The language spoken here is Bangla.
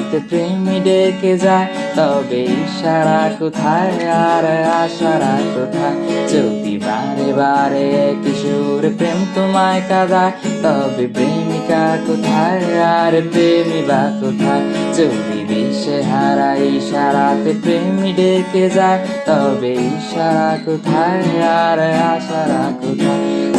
ইশারাতে প্রেমী ডেকে যায়, তবে ইশারা কোথায় আর আশারা কোথায়? যদি বারে বারে কিশোর প্রেম তোমায় কাদায়, তবে প্রেমিকা কোথায় আর প্রেমী বা কোথায়? যদি দিশে হারা ইশারাতে প্রেমী ডেকে যায়, তবে ইশারা কোথায় আর আশারা কোথায়?